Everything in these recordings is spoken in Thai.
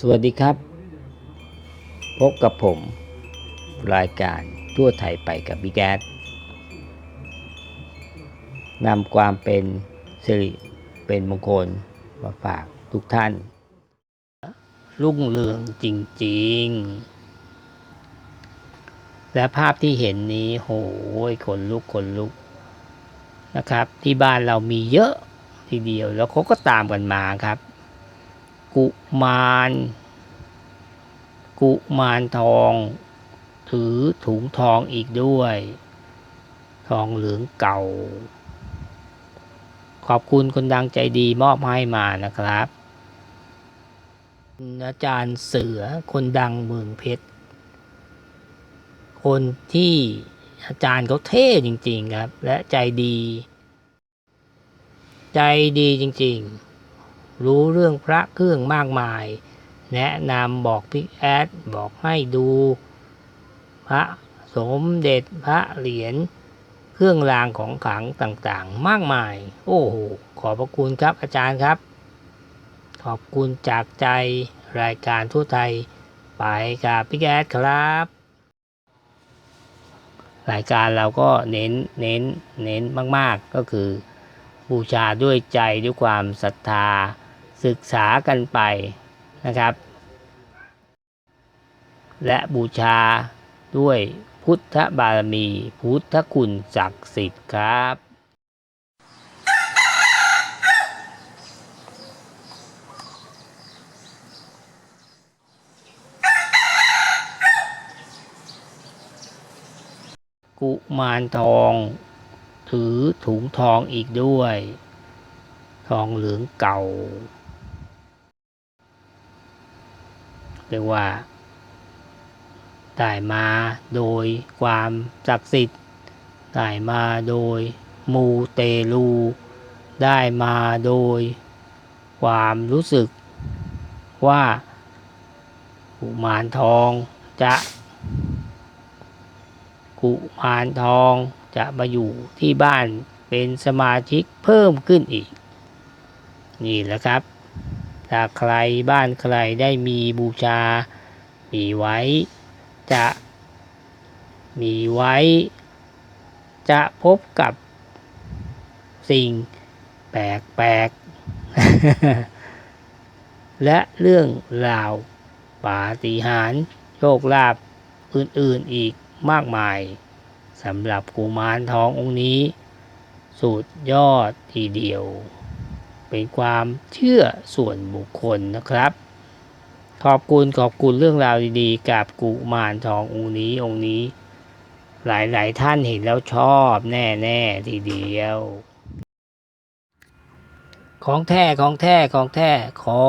สวัสดีครับ พบกับผม รายการทั่วไทยไปกับบิ๊กแอดนำความเป็นสิริเป็นมงคลมาฝากทุกท่าน รุ่งเรืองจริง ๆ และภาพที่เห็นนี้โหยขนลุกขนลุกนะครับ ที่บ้านเรามีเยอะทีเดียวแล้วเขาก็ตามกันมาครับ กุมาร กุมารทอง ถือถุงทองอีกด้วย ทองเหลืองเก่า ขอบคุณคนดังใจดีมอบให้มานะครับอาจารย์เสือคนดังเมืองเพชร คนที่อาจารย์เขาเท่จริง ๆ ครับ และใจดี ใจดีจริง ๆ รู้เรื่องพระเครื่องมากมาย แนะนำบอกพี่แอดบอกให้ดู พระสมเด็จพระเหรียญเครื่องรางของขลังต่างๆ มากมาย โอ้โห ขอบพระคุณครับอาจารย์ครับ ขอบคุณจากใจรายการทั่วไทย ไปกับพี่แอดครับ รายการเราก็เน้นเน้นเน้นมาก ๆ ก็คือ บูชาด้วยใจด้วยความศรัทธา ศึกษากันไปนะครับ และบูชาด้วยพุทธบารมีพุทธคุณศักดิ์สิทธิ์ครับกุมารทอง ถือถุงทองอีกด้วย ทองเหลืองเก่า เรียกว่า ได้มาโดยความศักดิ์สิทธิ์ ได้มาโดยมูเตลู ได้มาโดยความรู้สึกว่ากุมารทองจะกุมารทองจะมาอยู่ที่บ้านเป็นสมาชิกเพิ่มขึ้นอีก นี่แหละครับ ถ้าใครบ้านใครได้มีบูชา มีไว้ จะมีไว้ จะพบกับสิ่งแปลกๆ และเรื่องราวปาฏิหาริย์โชคลาภอื่นๆอีกมากมายสำหรับกุมารทององค์นี้ สุดยอดทีเดียว เป็นความเชื่อส่วนบุคคลนะครับ ขอบคุณขอบคุณเรื่องราวดีๆ กับกุมารทององค์นี้องค์นี้ หลายๆท่านเห็นแล้วชอบแน่ๆทีเดียว ของแท้ของแท้ของแท้ขอ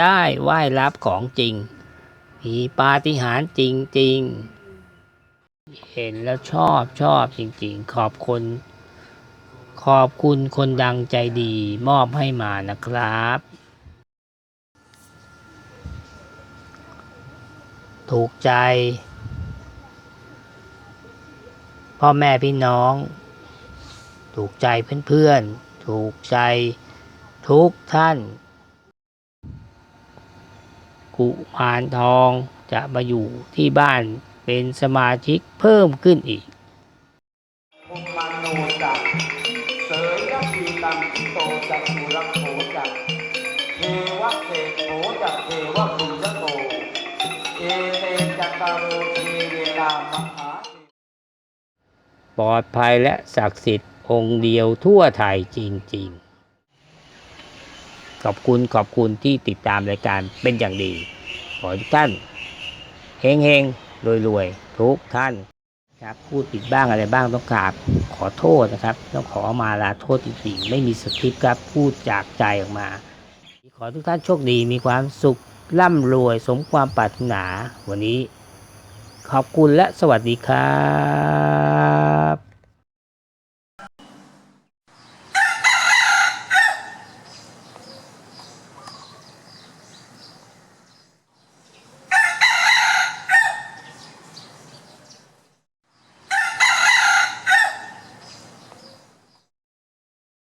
ได้ไหว้รับของจริง มีปาฏิหาริย์จริง ๆ เห็นแล้วชอบชอบจริง ๆ ขอบคุณ ขอบคุณคนดังใจดีมอบให้มานะครับ ถูกใจ พ่อแม่พี่น้อง ถูกใจเพื่อนๆ ถูกใจทุกท่าน กุมารทองจะมาอยู่ที่บ้านเป็นสมาชิกเพิ่มขึ้นอีก ตังทิโตจักสุรโขจักเทวะเทโขจักเทวะปุญญโตเอเตจักตารโรเทเวลามหาปลอดภัยและศักดิ์สิทธิ์องค์เดียวทั่วไทยจริง ๆ ขอบคุณขอบคุณที่ติดตามรายการเป็นอย่างดี ขอทุกท่านเฮงเฮงรวยรวยทุกท่านครับพูดผิดบ้างอะไรบ้างต้องกราบ ขอโทษนะครับ ต้องขอมาลาโทษจริงๆไม่มีสคริปต์ครับพูดจากใจออกมา ขอทุกท่านโชคดีมีความสุขร่ำรวยสมความปรารถนา วันนี้ ขอบคุณและสวัสดีครับ